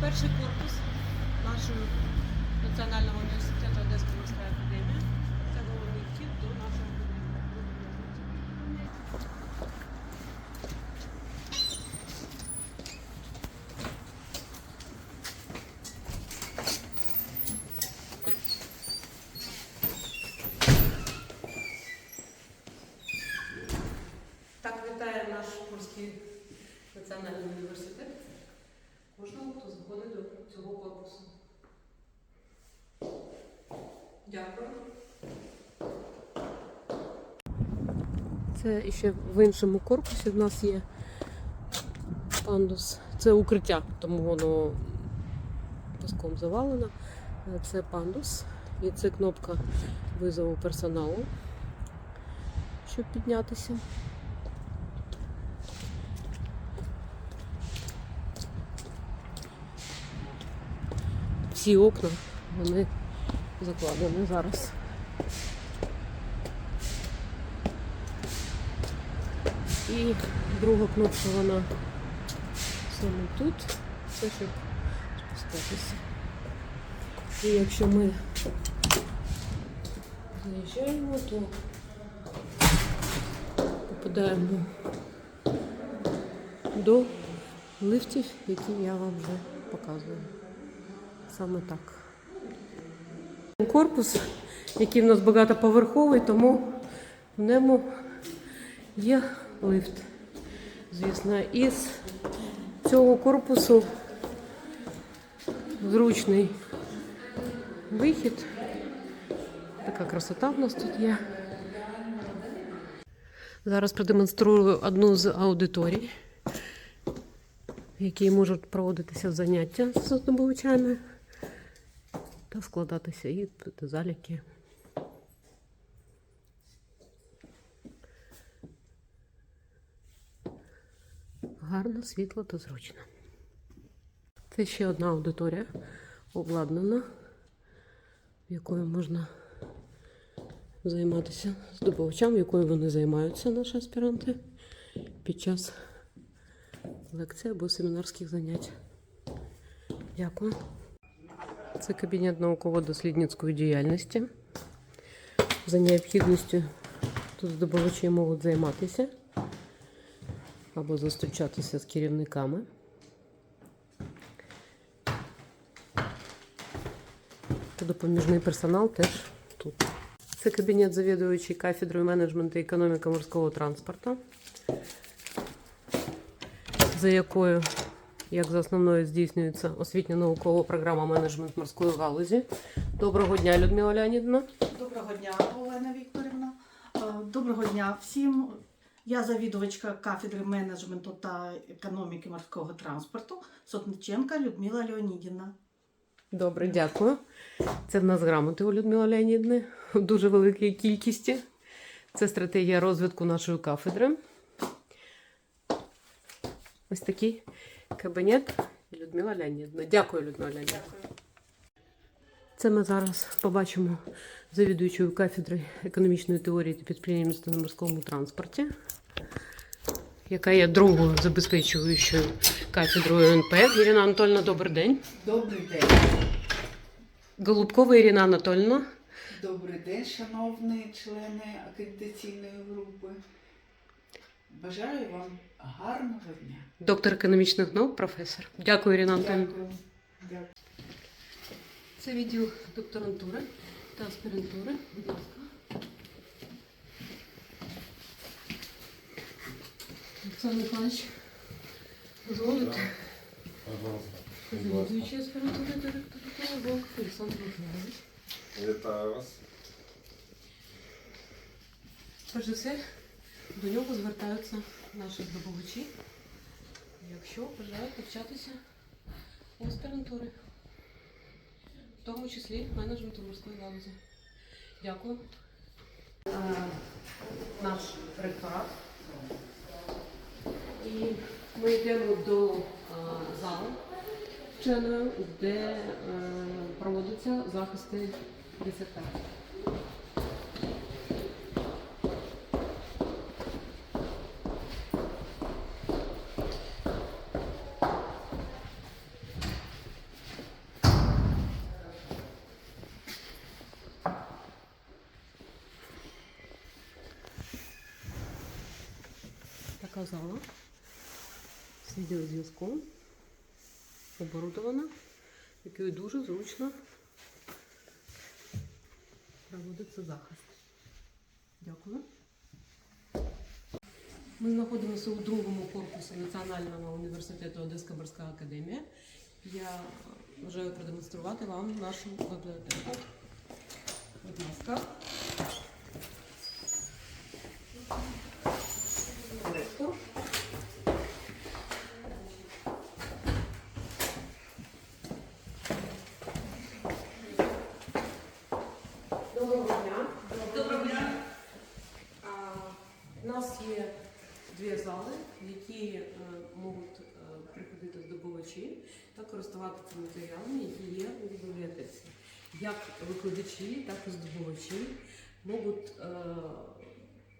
перший корпус нашого Національного університету Одеської морська академія. Це головний вхід до нашого Так вітає наш Курський національний університет. Кожного, хто заходить до цього корпусу. Дякую. Це ще в іншому корпусі в нас є пандус. Це укриття, тому воно піском завалено. Це пандус і це кнопка визову персоналу, щоб піднятися. Всі окна вони закладені зараз. І друга кнопка вона саме тут. Це щоб спускатися. І якщо ми заїжджаємо, то попадаємо до лифтів, які я вам вже показую. Саме так. Корпус, який в нас багатоповерховий, тому в ньому є лифт. Звісно, із цього корпусу зручний вихід. Така красота в нас тут є. Зараз продемонструю одну з аудиторій, в якій можуть проводитися заняття з здобувачами та складатися іспити, заліки. Гарно, світло та зручно. Це ще одна аудиторія обладнана, в якої можна займатися здобувачам, якою вони займаються, наші аспіранти, під час лекцій або семінарських занять. Дякую. Це кабінет науково-дослідницької діяльності. За необхідністю тут здобувачі можуть займатися або зустрічатися з керівниками. Допоміжний персонал теж тут. Це кабінет завідуючий кафедрою менеджменту і економіки морського транспорту, за якою як за основною здійснюється освітньо-наукова програма менеджмент морської галузі. Доброго дня, Людмила Леонідовна. Доброго дня, Олена Вікторівна. Доброго дня всім. Я завідувачка кафедри менеджменту та економіки морського транспорту Сотниченка Людмила Леонідівна. Добре, дякую. Це в нас грамоти у Людмили Леонідни в дуже великій кількості. Це стратегія розвитку нашої кафедри. Ось такий кабінет Людмила Леонідна. Дякую, Людмила Леонідна. Це ми зараз побачимо завідуючою кафедри економічної теорії та підприємництва на морському транспорті, яка є другою забезпечуючою кафедрою НП. Ірина Анатольовна, добрий день. Добрий день. Голубкова Ірина Анатольовна. Добрий день, шановні члени акредитаційної групи. Бажаю вам гарного дня. Доктор економічних наук, професор. Дякую, Ірина Антонівна. Дякую. Дякую. Це відділ докторантури та аспірантури. Будь ласка. Олександр Миколаївич, дозволите? Завідуючий аспірантури директора Волк Олександр Миколаївич. Вітаю вас. Перш за все, до нього звертаються наші здобувачі, якщо бажають навчатися у аспірантури, в тому числі менеджменту морської галузі. Дякую. Е, Наш ректорат. І ми йдемо до е, залу вченої, де е, проводяться захисти дисертацій. така зала з відеозв'язком, оборудована, якою дуже зручно проводиться захист. Дякую. Ми знаходимося у другому корпусі Національного університету Одеська морська академія. Я бажаю продемонструвати вам нашу бібліотеку. Будь ласка. Ректор. Доброго дня. Доброго дня. У нас є дві зали, в які е, можуть е, приходити здобувачі та користуватися матеріалами, які є у бібліотеці. Як викладачі, так і здобувачі можуть е,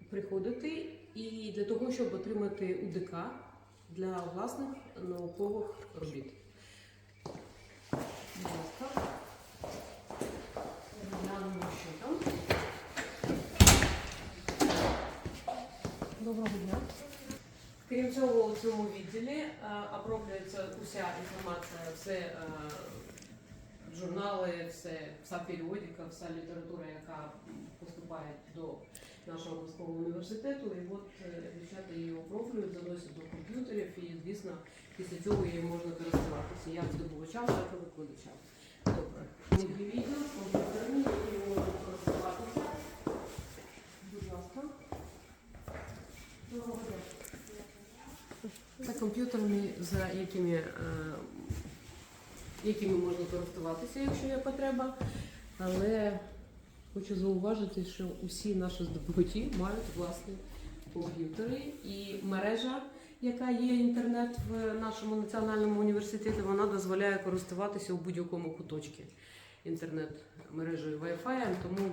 приходити і для того, щоб отримати УДК для власних наукових робіт. Будь ласка. Глянемо, що там. Доброго дня. Крім цього, у цьому відділі е, оброблюється уся інформація, все е, журнали, все, вся періодика, вся література, яка поступає до нашого морського університету. І от е, дівчата її оброблюють, заносять до комп'ютерів, і звісно, після цього її можна користуватися як здобувачам, так і викладачам. Добре. Є відео, комп'ютерні, які можна користуватися. Будь ласка. Доброго дня. Це якими, е, якими можна користуватися, якщо є потреба. Але хочу зауважити, що усі наші здобувачі мають власні комп'ютери і мережа, яка є інтернет в нашому національному університеті, вона дозволяє користуватися у будь-якому куточці інтернет-мережею Wi-Fi, тому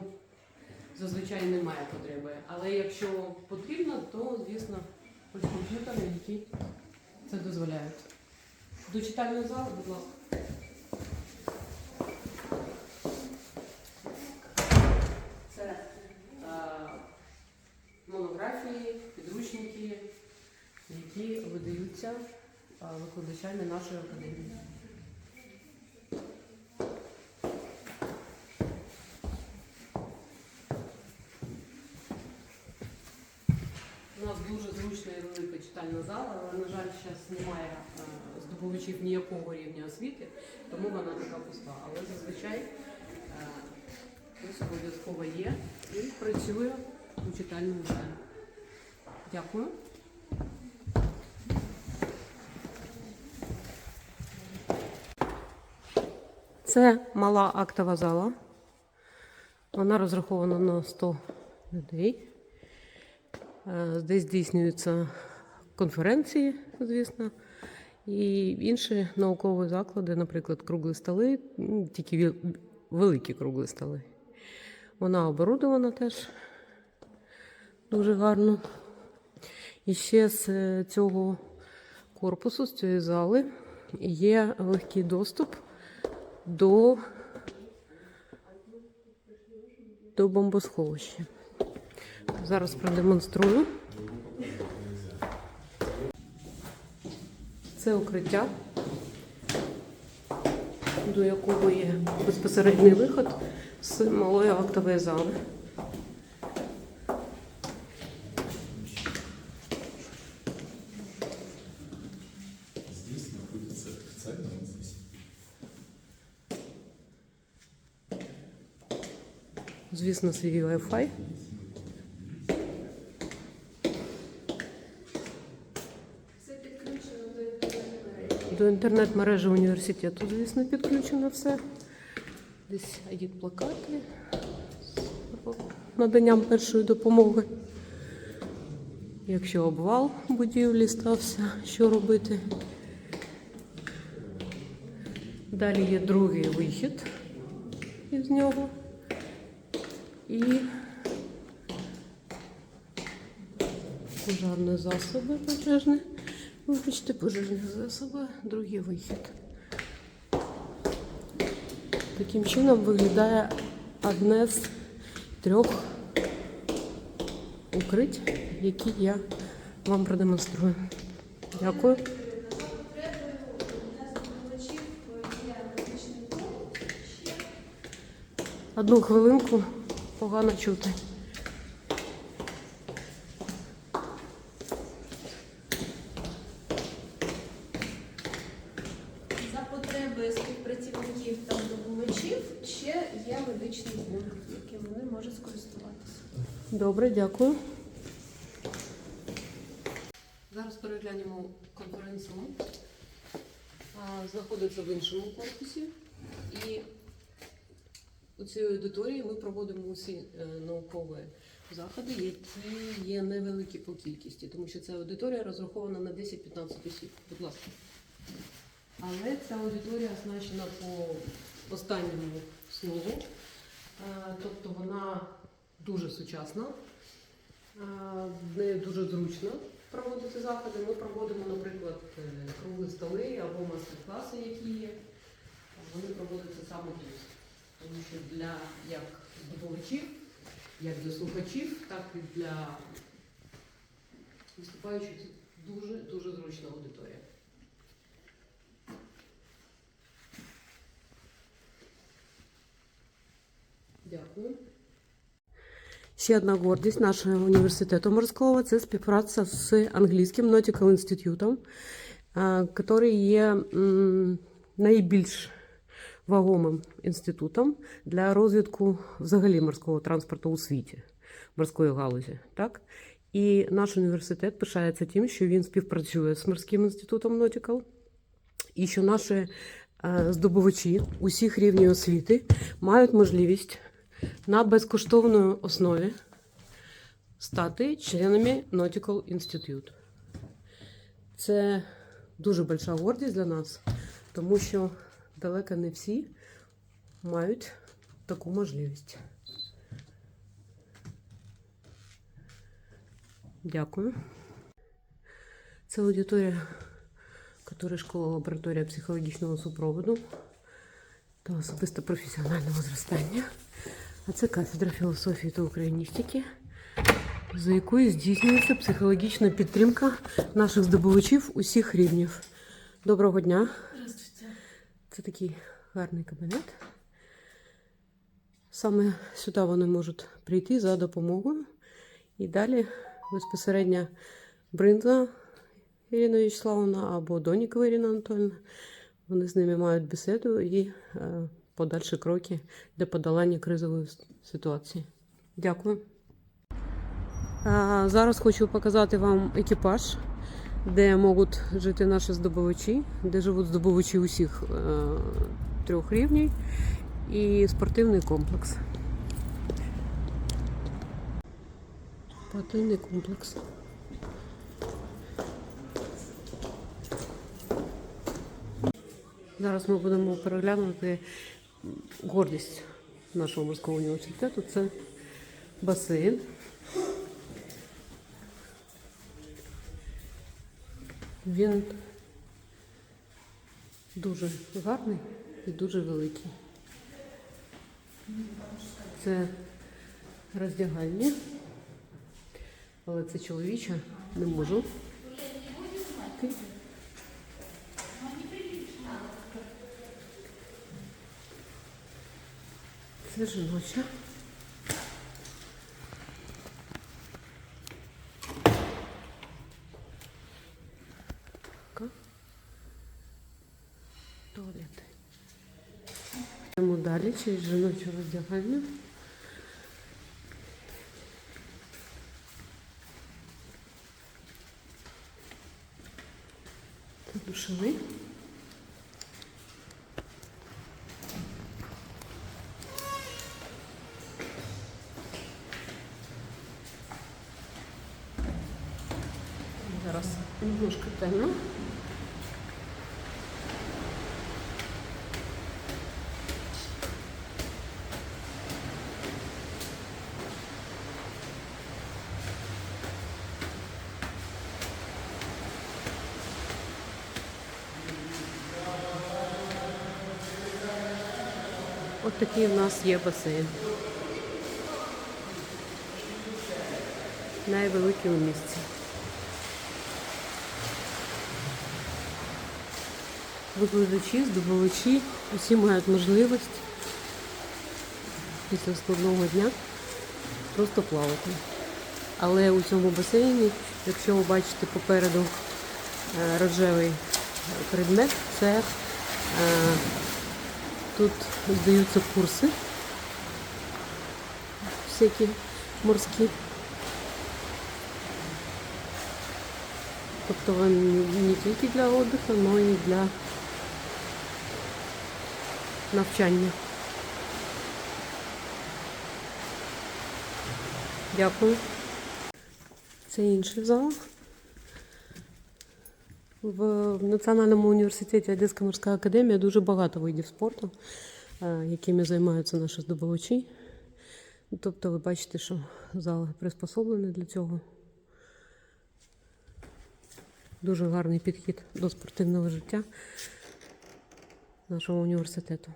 зазвичай немає потреби. Але якщо потрібно, то звісно ось комп'ютери, які це дозволяють. До читальної зали, будь ласка. Це а, монографії, підручники, які видаються е, викладачами нашої академії. У нас дуже зручна і велика читальна зала, але, на жаль, зараз немає е, здобувачів ніякого рівня освіти, тому вона така пуста. Але зазвичай е, обов'язково є і працює у читальному залі. Дякую. Це мала актова зала. Вона розрахована на 100 людей. Е, Здесь здійснюються конференції, звісно, і інші наукові заклади, наприклад, круглі столи, тільки великі круглі столи. Вона оборудована теж дуже гарно. І ще з е, цього корпусу, з цієї зали, є легкий доступ до, до бомбосховища. Зараз продемонструю. Це укриття, до якого є безпосередній виход з малої актової зали. Звісно, свій Wi-Fi. До інтернет-мережі університету, звісно, підключено все. Десь йдуть плакати з наданням першої допомоги. Якщо обвал будівлі стався, що робити? Далі є другий вихід із нього. І пожежні засоби пожежні. Вибачте, пожежні засоби, другий вихід. Таким чином виглядає одне з трьох укриття, які я вам продемонструю. Дякую. Одну хвилинку погано чути. За потреби співпрацівників та здобувачів ще є медичний пункт, яким вони можуть скористуватися. Добре, дякую. Зараз переглянемо конференц-зал. Знаходиться в іншому корпусі. І у цій аудиторії ми проводимо усі е, наукові заходи, які є невеликі по кількості, тому що ця аудиторія розрахована на 10-15 осіб. Будь ласка. Але ця аудиторія оснащена по останньому слову. Е, Тобто вона дуже сучасна, е, в неї дуже зручно проводити заходи. Ми проводимо, наприклад, е, круглі столи або мастер-класи, які є. Вони проводяться саме тут. Тому що для як здобувачів, як для слухачів, так і для виступаючих дуже дуже зручна аудиторія. Дякую. Ще одна гордість нашого університету морського це співпраця з англійським Nautical інститутом, який є найбільш вагомим інститутом для розвитку взагалі морського транспорту у світі, морської галузі. Так? І наш університет пишається тим, що він співпрацює з морським інститутом Nautical, і що наші здобувачі усіх рівнів освіти мають можливість на безкоштовній основі стати членами Nautical Institute. Це дуже велика гордість для нас, тому що далеко не всі мають таку можливість. Дякую. Це аудиторія, яка школа лабораторія психологічного супроводу та особисто професіонального зростання. А це кафедра філософії та україністики, за якою здійснюється психологічна підтримка наших здобувачів усіх рівнів. Доброго дня! Здравствуйте. Це такий гарний кабінет. Саме сюди вони можуть прийти за допомогою. І далі безпосередньо Бринза Ірина Вячеславовна або Донікова Ірина Анатольовна. Вони з ними мають бесіду і е, подальші кроки для подолання кризової ситуації. Дякую. А, зараз хочу показати вам екіпаж, де можуть жити наші здобувачі, де живуть здобувачі усіх е, трьох рівнів, і спортивний комплекс. Спортивний комплекс. Зараз ми будемо переглянути гордість нашого морського університету. Це басейн. Він дуже гарний і дуже великий. Це роздягальня, але це чоловіча, не можу. Це жіноча. Туалет. Йдемо далі через жіночу роздягальню. Це Зараз немножко темно. От такий у нас є басейн. Найвеликий у місті. Викладачі, здобувачі, усі мають можливість після складного дня просто плавати. Але у цьому басейні, якщо ви бачите попереду е, рожевий предмет, це е, тут здаються курси всякі морські. Тобто вони не тільки для відпочинку, але й для навчання. Дякую. Це інший зал. В Національному університеті Одеська морська академія дуже багато видів спорту, е, якими займаються наші здобувачі. Тобто ви бачите, що зал приспособлений для цього. Дуже гарний підхід до спортивного життя нашого університету.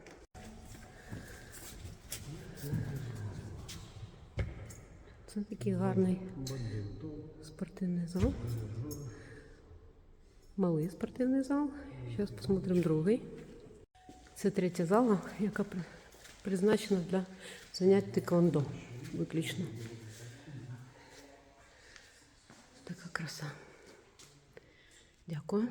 Це такий гарний спортивний зал. Малий спортивний зал. Зараз посмотримо другий. Це третя зала, яка призначена для занять тиквондо виключно. Така краса. Дякую.